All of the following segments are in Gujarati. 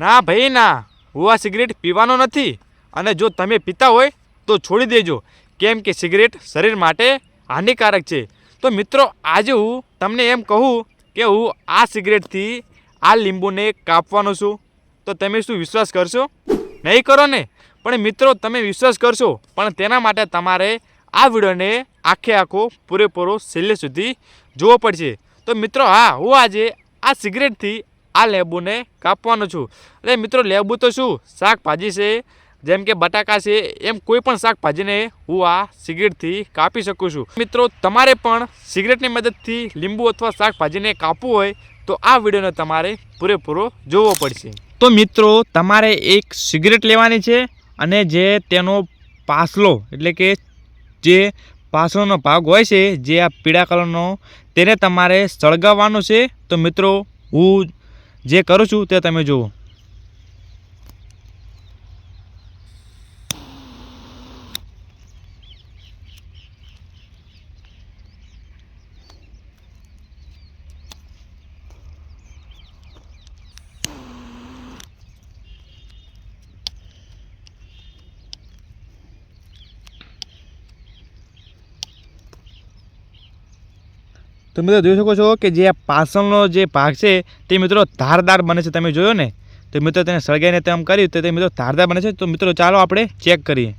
ના ભાઈ, ના. હું આ સિગરેટ પીવાનો નથી. અને જો તમે પીતા હોય તો છોડી દેજો. કેમ કે સિગરેટ શરીર માટે હાનિકારક છે. તો મિત્રો, આજે હું તમને એમ કહું કે હું આ સિગરેટથી આ લીંબુને કાપવાનો છું. તો તમે શું વિશ્વાસ કરશો? નહીં કરો ને. પણ મિત્રો, તમે વિશ્વાસ કરશો. પણ તેના માટે તમારે આ વિડીયોને આખે આખો પૂરેપૂરો છેલ્લે સુધી જોવો પડશે. તો મિત્રો, હા, હું આજે આ સિગરેટથી આ લેબુને કાપવાનો છું. એટલે મિત્રો, લેબુ તો શું? શાકભાજી છે. જેમ કે બટાકા છે, એમ કોઈ પણ શાકભાજીને હું આ સિગરેટથી કાપી શકું છું. મિત્રો, તમારે પણ સિગરેટની મદદથી લીંબુ અથવા શાકભાજીને કાપવું હોય, તો આ વિડીયોને તમારે પૂરેપૂરો જોવો પડશે. તો મિત્રો, તમારે એક સિગરેટ લેવાની છે અને જે તેનો પાસલો, એટલે કે જે પાસળનો ભાગ હોય છે, જે આ પીળા કલરનો, તેને તમારે સળગાવવાનો છે. તો મિત્રો, હું જે કરું છું તે તમે જુઓ તો મિત્રો જોઈ શકો છો કે જે આ પાસણનો જે ભાગ છે, તે મિત્રો ધારદાર બને છે. તમે જોયો ને? તો મિત્રો તેને સળગાઈને તેમ કર્યું તો તે મિત્રો ધારદાર બને છે. તો મિત્રો ચાલો આપણે ચેક કરીએ.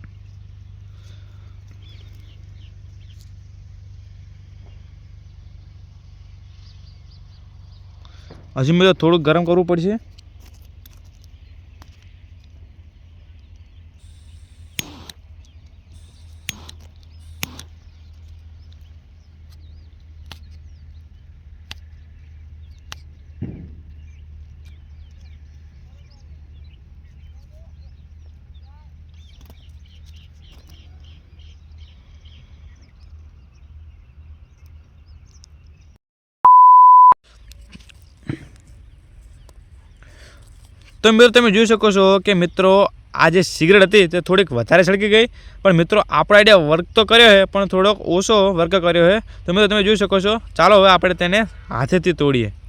હજી મિત્રો થોડુંક ગરમ કરવું પડશે. તો મિત્રો, તમે જોઈ શકો છો કે મિત્રો, આ જે સિગરેટ હતી તે થોડીક વધારે સળકી ગઈ. પણ મિત્રો, આપણો આઈડિયા વર્ક તો કર્યો છે, પણ થોડોક ઓછો વર્ક કર્યો છે. તો મિત્રો, તમે જોઈ શકો છો. ચાલો હવે આપણે તેને હાથેથી તોડીએ.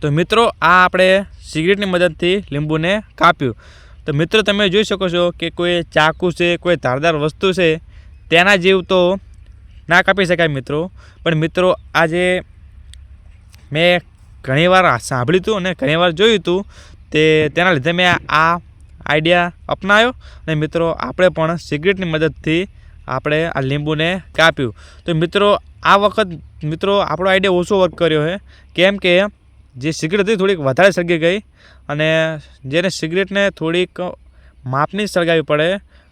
તો મિત્રો, આ આપણે સિગરેટની મદદથી લીંબુને કાપ્યું. તો મિત્રો, તમે જોઈ શકો છો કે કોઈ ચાકુ છે, કોઈ ધારદાર વસ્તુ છે, તેના જેવું તો ના કાપી શકાય મિત્રો. પણ મિત્રો, આજે મેં ઘણીવાર સાંભળ્યું હતું અને ઘણીવાર જોયું હતું તે તેના લીધે મેં આ આઈડિયા અપનાવ્યો અને મિત્રો, આપણે પણ સિગરેટની મદદથી આપણે આ લીંબુને કાપ્યું. તો મિત્રો, આ વખત મિત્રો, આપણો આઈડિયા ઓછો વર્ક કર્યો છે. કેમ કે જે સિગરેટ હતી થોડીક વધારે સળગી ગઈ અને જેને સિગરેટને થોડીક માપની સળગાવવી પડે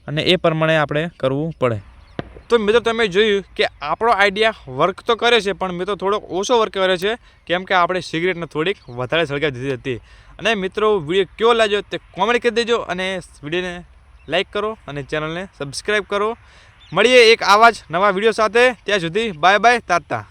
અને એ પ્રમાણે આપણે કરવું પડે. તો મિત્રો તમે જોયું કે આપણો આઈડિયા વર્ક તો કરે છે, પણ મિત્રો થોડોક ઓછો વર્ક કરે છે, કેમ કે આપણે સિગરેટને થોડીક વધારે સળગાવી દીધી હતી. અને મિત્રો વીડિયો કેવો લાગ્યો તે કોમેન્ટ કરી દેજો અને વિડીયોને લાઈક કરો અને ચેનલને સબસ્ક્રાઈબ કરો. મળીએ એક આવા જ નવા વીડિયો સાથે. ત્યાં સુધી બાય બાય તાતા